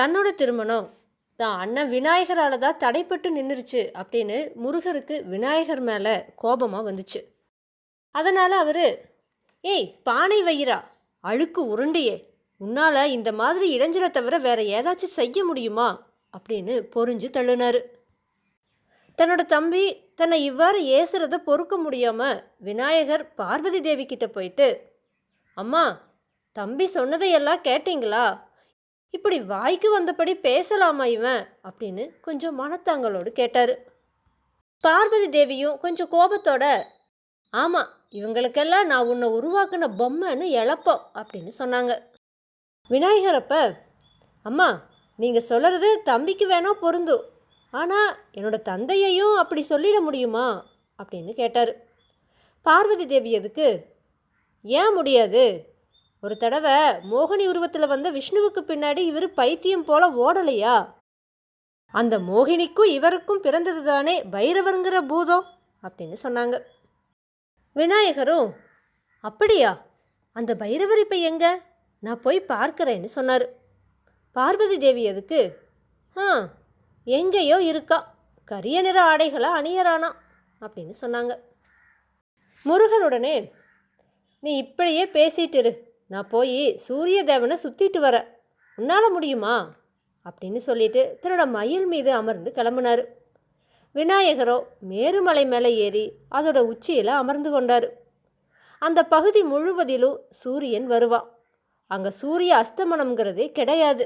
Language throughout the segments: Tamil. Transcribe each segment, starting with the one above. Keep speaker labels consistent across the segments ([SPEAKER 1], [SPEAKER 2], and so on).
[SPEAKER 1] தன்னோட திருமணம். தான் அண்ணன் விநாயகரால் தான் தடைப்பட்டு நின்றுருச்சு அப்படின்னு முருகருக்கு விநாயகர் மேலே கோபமாக வந்துச்சு. அதனால் அவர் ஏய் பானை வயிறா அழுக்கு உருண்டியே உன்னால் இந்த மாதிரி இடைஞ்சலை தவிர வேற ஏதாச்சும் செய்ய முடியுமா? அப்படின்னு பொறிஞ்சு தள்ளுனார். தன்னோட தம்பி தன்னை இவ்வாறு ஏசுறத பொறுக்க முடியாமல் விநாயகர் பார்வதி தேவி கிட்ட போயிட்டு அம்மா தம்பி சொன்னதையெல்லாம் கேட்டிங்களா? இப்படி வாய்க்கு வந்தபடி பேசலாமா இவன்? அப்படின்னு கொஞ்சம் மனத்தாங்களோடு கேட்டார். பார்வதி தேவியும் கொஞ்சம் கோபத்தோட ஆமாம் இவங்களுக்கெல்லாம் நான் உன்னை உருவாக்குன பொம்மைன்னு இழப்போம் அப்படின்னு சொன்னாங்க. விநாயகர் அம்மா நீங்கள் சொல்கிறது தம்பிக்கு வேணா பொருந்தும். ஆனால் என்னோட தந்தையையும் அப்படி சொல்லிட முடியுமா? அப்படின்னு கேட்டார். பார்வதி தேவி எதுக்கு ஏன் முடியாது? ஒரு தடவை மோகினி உருவத்தில் வந்த விஷ்ணுவுக்கு பின்னாடி இவர் பைத்தியம் போல ஓடலையா? அந்த மோகினிக்கும் இவருக்கும் பிறந்தது தானே பைரவருங்கிற பூதம்? அப்படின்னு சொன்னாங்க. விநாயகரும் அப்படியா? அந்த பைரவர் இப்போ எங்க? நான் போய் பார்க்குறேன்னு சொன்னார். பார்வதி தேவி எதுக்கு? ஆ எங்கேயோ இருக்கா. கரிய நிற ஆடைகளை அணியறானா. அப்படின்னு சொன்னாங்க. முருகனுடனே நீ இப்படியே பேசிட்டு இரு. நான் போய் சூரிய தேவனை சுற்றிட்டு வரேன் உன்னால் முடியுமா? அப்படின்னு சொல்லிட்டு தன்னோட மயில் மீது அமர்ந்து கிளம்புனார். விநாயகரோ மேருமலை மேலே ஏறி அதோட உச்சியில் அமர்ந்து கொண்டார். அந்த பகுதி முழுவதிலும் சூரியன் வருவான் அங்கே சூரிய அஸ்தமனம்ங்கிறதே கிடையாது.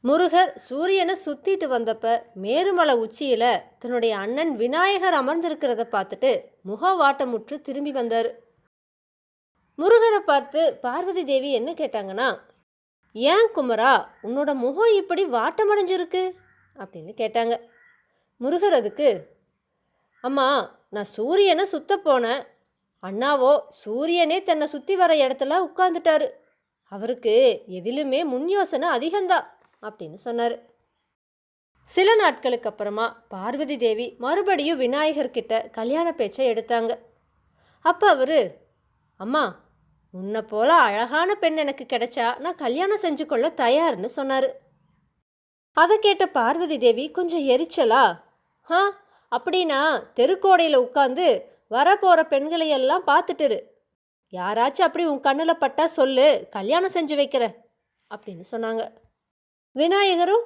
[SPEAKER 1] முருகர் சூரியனை சுற்றிட்டு வந்தப்ப மேருமலை உச்சியில் தன்னுடைய அண்ணன் விநாயகர் அமர்ந்திருக்கிறத பார்த்துட்டு முகவாட்டமுற்று திரும்பி வந்தார். முருகரை பார்த்து பார்வதி தேவி என்ன கேட்டாங்கன்னா ஏன் குமரா உன்னோட முகம் இப்படி வாட்டமடைஞ்சிருக்கு? அப்படின்னு கேட்டாங்க. முருகர் அதுக்கு அம்மா நான் சூரியனை சுத்த போனேன். அண்ணாவோ சூரியனே தன்னை சுற்றி வர இடத்துல உட்காந்துட்டாரு அவருக்கு எதிலுமே முன் யோசனை அதிகம்தான் அப்படின்னு சொன்னார். சில நாட்களுக்கு அப்புறமா பார்வதி தேவி மறுபடியும் விநாயகர்கிட்ட கல்யாண பேச்சை எடுத்தாங்க. அப்போ அவர் அம்மா உன்னை போல அழகான பெண் எனக்கு கிடைச்சா நான் கல்யாணம் செஞ்சு கொள்ள தயார்னு சொன்னார். அதை கேட்ட பார்வதி தேவி கொஞ்சம் எரிச்சலா ஆ அப்படின்னா தெருக்கோடையில் உட்காந்து வரப்போகிற பெண்களையெல்லாம் பார்த்துட்டுரு. யாராச்சும் அப்படி உன் கண்ணில் பட்டா சொல்லு கல்யாணம் செஞ்சு வைக்கிறேன் அப்படின்னு சொன்னாங்க. விநாயகரும்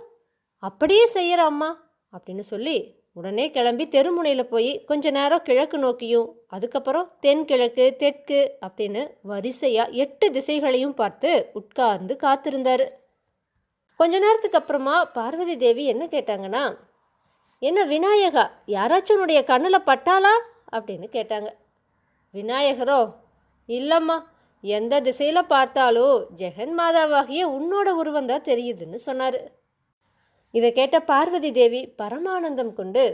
[SPEAKER 1] அப்படியே செய்கிற அம்மா அப்படின்னு சொல்லி உடனே கிளம்பி தெருமுனையில் போய் கொஞ்ச நேரம் கிழக்கு நோக்கியும் அதுக்கப்புறம் தென்கிழக்கு தெற்கு அப்படின்னு வரிசையாக எட்டு திசைகளையும் பார்த்து உட்கார்ந்து காத்திருந்தார். கொஞ்ச நேரத்துக்கு அப்புறமா பார்வதி தேவி என்ன கேட்டாங்கன்னா என்ன விநாயகா யாராச்சும் உன்னுடைய கண்ணில் பட்டாளா? அப்படின்னு கேட்டாங்க. விநாயகரோ இல்லைம்மா எந்த திசையில் பார்த்தாலும் ஜெகன் மாதாவாகிய உன்னோட உருவந்தான் தெரியுதுன்னு சொன்னார். இதை கேட்ட பார்வதி தேவி பரமானந்தம் கொண்டு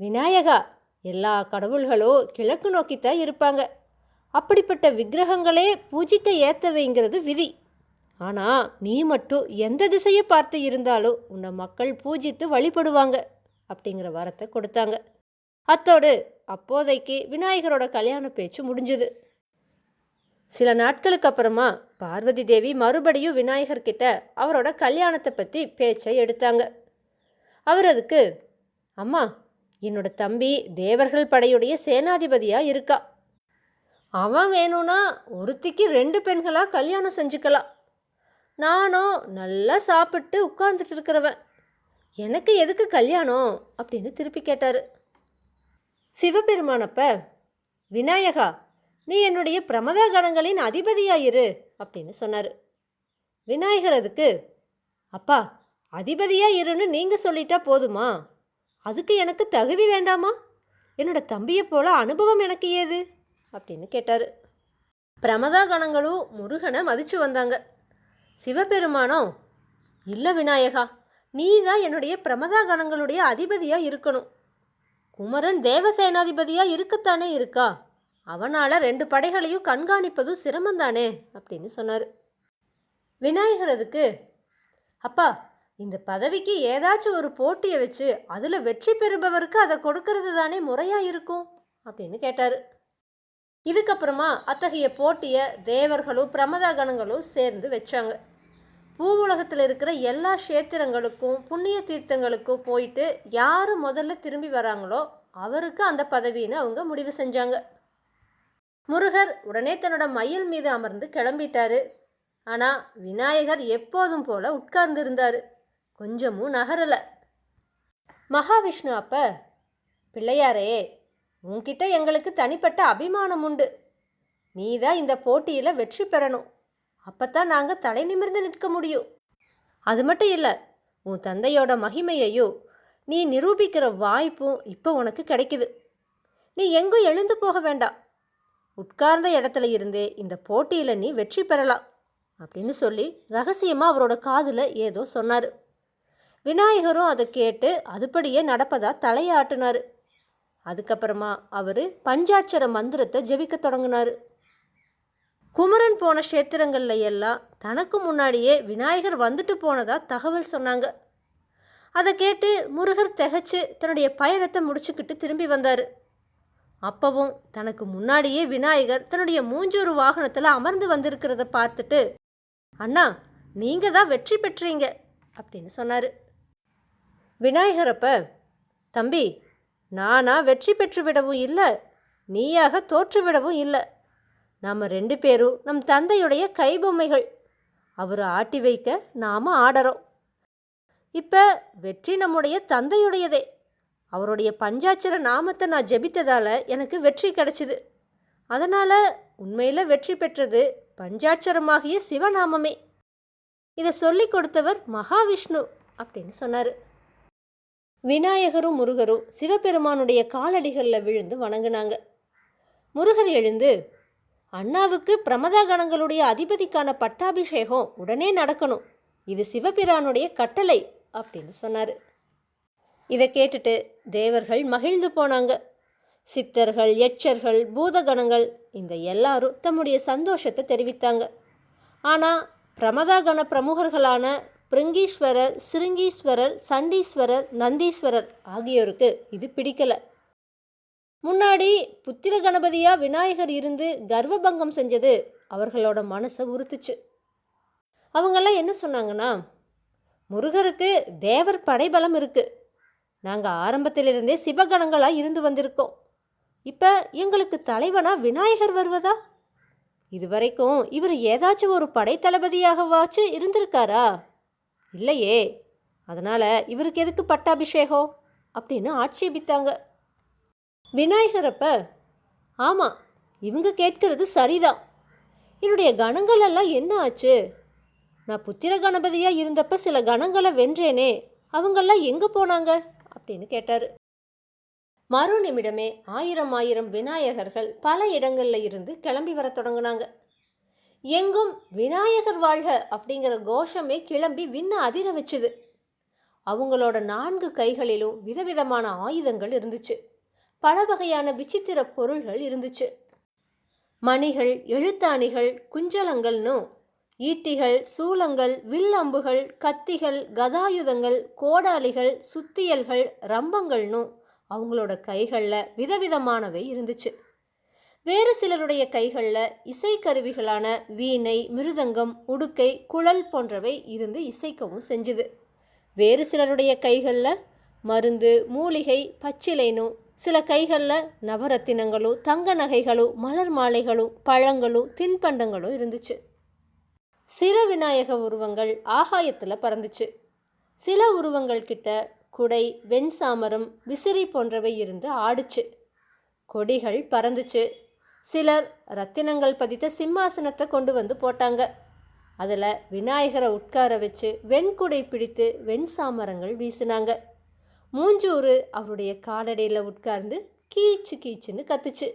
[SPEAKER 1] விநாயகா எல்லா கடவுள்களும் கிழக்கு நோக்கித்தான் இருப்பாங்க. அப்படிப்பட்ட விக்கிரகங்களே பூஜிக்க ஏத்தவைங்கிறது விதி. ஆனால் நீ மட்டும் எந்த திசையை பார்த்து இருந்தாலும் உன்னை மக்கள் பூஜித்து வழிபடுவாங்க அப்படிங்கிற வரத்தை கொடுத்தாங்க. அத்தோடு அப்போதைக்கு விநாயகரோட கல்யாண பேச்சு முடிஞ்சுது. சில நாட்களுக்கு அப்புறமா பார்வதி தேவி மறுபடியும் விநாயகர்கிட்ட அவரோட கல்யாணத்தை பற்றி பேச்சை எடுத்தாங்க. அவர் அதுக்கு அம்மா என்னோட தம்பி தேவர்கள் படையுடைய சேனாதிபதியாக இருக்கா? அவன் வேணும்னா ஒருத்திக்கு ரெண்டு பெண்களாக கல்யாணம் செஞ்சுக்கலாம். நானும் நல்லா சாப்பிட்டு உட்கார்ந்துட்டு இருக்கிறவன். எனக்கு எதுக்கு கல்யாணம்? அப்படின்னு திருப்பி கேட்டார். சிவபெருமானப்ப விநாயகா நீ என்னுடைய பிரமதா கணங்களின் அதிபதியாயிரு அப்படின்னு சொன்னார். விநாயகர் அதுக்கு அப்பா அதிபதியாக இருன்னு நீங்கள் சொல்லிட்டா போதுமா? அதுக்கு எனக்கு தகுதி வேண்டாமா? என்னோட தம்பியை போல அனுபவம் எனக்கு ஏது? அப்படின்னு கேட்டார். பிரமதா கணங்களும் முருகனை மதிச்சு வந்தாங்க. சிவபெருமானோ இல்லை விநாயகா நீ தான் என்னுடைய பிரமதா கணங்களுடைய அதிபதியாக இருக்கணும். குமரன் தேவசேனாதிபதியாக இருக்கத்தானே இருக்கா? அவனால் ரெண்டு படைகளையும் கண்காணிப்பதும் சிரமந்தானே அப்படின்னு சொன்னார். விநாயகர் அதுக்கு அப்பா இந்த பதவிக்கு ஏதாச்சும் ஒரு போட்டியை வச்சு அதில் வெற்றி பெறுபவருக்கு அதை கொடுக்கறது தானே முறையாக இருக்கும்? அப்படின்னு கேட்டார். இதுக்கப்புறமா அத்தகைய போட்டியை தேவர்களும் பிரமதாகணங்களும் சேர்ந்து வச்சாங்க. பூவுலகத்தில் இருக்கிற எல்லா க்ஷேத்திரங்களுக்கும் புண்ணிய தீர்த்தங்களுக்கும் போயிட்டு யார் முதல்ல திரும்பி வராங்களோ அவருக்கு அந்த பதவின்னு அவங்க முடிவு செஞ்சாங்க. முருகர் உடனே தன்னோட மயில் மீது அமர்ந்து கிளம்பிட்டாரு. ஆனால் விநாயகர் எப்போதும் போல உட்கார்ந்திருந்தாரு. கொஞ்சமும் நகரலை. மகாவிஷ்ணு அப்ப பிள்ளையாரே உன்கிட்ட எங்களுக்கு தனிப்பட்ட அபிமானம் உண்டு. நீ தான் இந்த போட்டியில் வெற்றி பெறணும். அப்பத்தான் நாங்கள் தலை நிமிர்ந்து நிற்க முடியும். அது மட்டும் இல்லை உன் தந்தையோட மகிமையையோ நீ நிரூபிக்கிற வாய்ப்பும் இப்போ உனக்கு கிடைக்குது. நீ எங்கும் எழுந்து போக வேண்டாம். உட்கார்ந்த இடத்துல இருந்தே இந்த போட்டியில் நீ வெற்றி பெறலாம் அப்படின்னு சொல்லி ரகசியமாக அவரோட காதில் ஏதோ சொன்னார். விநாயகரும் அதை கேட்டு அதுபடியே நடப்பதா தலையாட்டினார். அதுக்கப்புறமா அவர் பஞ்சாட்சர மந்திரத்தை ஜெபிக்க தொடங்கினார். குமரன் போன க்ஷேத்திரங்கள்ல எல்லாம் தனக்கு முன்னாடியே விநாயகர் வந்துட்டு போனதா தகவல் சொன்னாங்க. அதை கேட்டு முருகர் திகச்சு தன்னுடைய பயணத்தை முடிச்சுக்கிட்டு திரும்பி வந்தார். அப்பவும் தனக்கு முன்னாடியே விநாயகர் தன்னுடைய மூஞ்சூறு வாகனத்தில் அமர்ந்து வந்திருக்கிறத பார்த்துட்டு அண்ணா நீங்கள் தான் வெற்றி பெற்றீங்க அப்படின்னு சொன்னார். விநாயகரப்ப தம்பி நானா வெற்றி பெற்று விடவும் இல்லை நீயாக தோற்று விடவும் இல்லை. நாம் ரெண்டு பேரும் நம் தந்தையுடைய கைபொம்மைகள். அவர் ஆட்டி வைக்க நாம் ஆடறோம். இப்போ வெற்றி நம்முடைய தந்தையுடையதே. அவருடைய பஞ்சாட்சர நாமத்தை நான் ஜெபித்ததால் எனக்கு வெற்றி கிடைச்சிது. அதனால் உண்மையில் வெற்றி பெற்றது பஞ்சாட்சரமாகிய சிவநாமமே. இதை சொல்லி கொடுத்தவர் மகாவிஷ்ணு அப்படின்னு சொன்னார். விநாயகரும் முருகரும் சிவபெருமானுடைய காலடிகளில் விழுந்து வணங்கினாங்க. முருகர் எழுந்து அண்ணாவுக்கு பிரமதா கணங்களுடைய அதிபதிக்கான பட்டாபிஷேகம் உடனே நடக்கணும். இது சிவபிரானுடைய கட்டளை அப்படின்னு சொன்னார். இதை கேட்டுட்டு தேவர்கள் மகிழ்ந்து போனாங்க. சித்தர்கள் யட்சர்கள் பூதகணங்கள் இந்த எல்லாரும் தம்முடைய சந்தோஷத்தை தெரிவித்தாங்க. ஆனால் பிரமதாகண பிரமுகர்களான பிருங்கீஸ்வரர் சிருங்கீஸ்வரர் சண்டீஸ்வரர் நந்தீஸ்வரர் ஆகியோருக்கு இது பிடிக்கலை. முன்னாடி புத்திர கணபதியாக விநாயகர் இருந்து கர்வபங்கம் செஞ்சது அவர்களோட மனசை உறுத்துச்சு. அவங்கெல்லாம் என்ன சொன்னாங்கன்னா முருகருக்கு தேவர் படைபலம் இருக்குது நாங்கள் ஆரம்பத்திலிருந்தே சிவகணங்களாக இருந்து வந்திருக்கோம். இப்போ எங்களுக்கு தலைவனா விநாயகர் வருவதா? இதுவரைக்கும் இவர் ஏதாச்சும் ஒரு படைத்தளபதியாகவாச்சு இருந்திருக்காரா? இல்லையே. அதனால் இவருக்கு எதுக்கு பட்டாபிஷேகம் அப்படின்னு ஆட்சேபித்தாங்க. விநாயகரப்ப ஆமாம் இவங்க கேட்கிறது சரிதான். என்னுடைய கணங்கள் எல்லாம் என்ன ஆச்சு? நான் புத்திர கணபதியாக இருந்தப்ப சில கணங்களை வென்றேனே. அவங்கெல்லாம் எங்கே போனாங்க? அப்படின்னு கேட்டார். மறு நிமிடமே ஆயிரம் ஆயிரம் விநாயகர்கள் பல இடங்களில் இருந்து கிளம்பி வர தொடங்கினாங்க. எங்கும் விநாயகர் வாழ்க அப்படிங்கிற கோஷமே கிளம்பி விண்ண அதிர வச்சுது. அவங்களோட நான்கு கைகளிலும் விதவிதமான ஆயுதங்கள் இருந்துச்சு. பல வகையான விசித்திர பொருள்கள் இருந்துச்சு. மணிகள் எழுத்தாணிகள் குஞ்சலங்கள்னு ஈட்டிகள் சூலங்கள் வில் அம்புகள் கத்திகள் கதாயுதங்கள் கோடாலிகள் சுத்தியல்கள் ரம்பங்கள்னும் அவங்களோட கைகளில் விதவிதமானவை இருந்துச்சு. வேறு சிலருடைய கைகளில் இசைக்கருவிகளான வீணை மிருதங்கம் உடுக்கை குழல் போன்றவை இருந்து இசைக்கவும் செஞ்சுது. வேறு சிலருடைய கைகளில் மருந்து மூலிகை பச்சிலைனும் சில கைகளில் நவரத்தினங்களும் தங்க நகைகளும் மலர் மாலைகளும் பழங்களும் தின்பண்டங்களும் இருந்துச்சு. சில விநாயக உருவங்கள் ஆகாயத்தில் பறந்துச்சு. சில உருவங்கள் கிட்ட குடை வெண்சாமரம் விசிறி போன்றவை இருந்து ஆடுச்சு. கொடிகள் பறந்துச்சு. சிலர் ரத்தினங்கள் பதித்த சிம்மாசனத்தை கொண்டு வந்து போட்டாங்க. அதில் விநாயகரை உட்கார வச்சு வெண்குடை பிடித்து வெண்சாமரங்கள் வீசினாங்க. மூஞ்சூறு அவருடைய காலடியில் உட்கார்ந்து கீச்சு கீச்சுன்னு கத்துச்சு.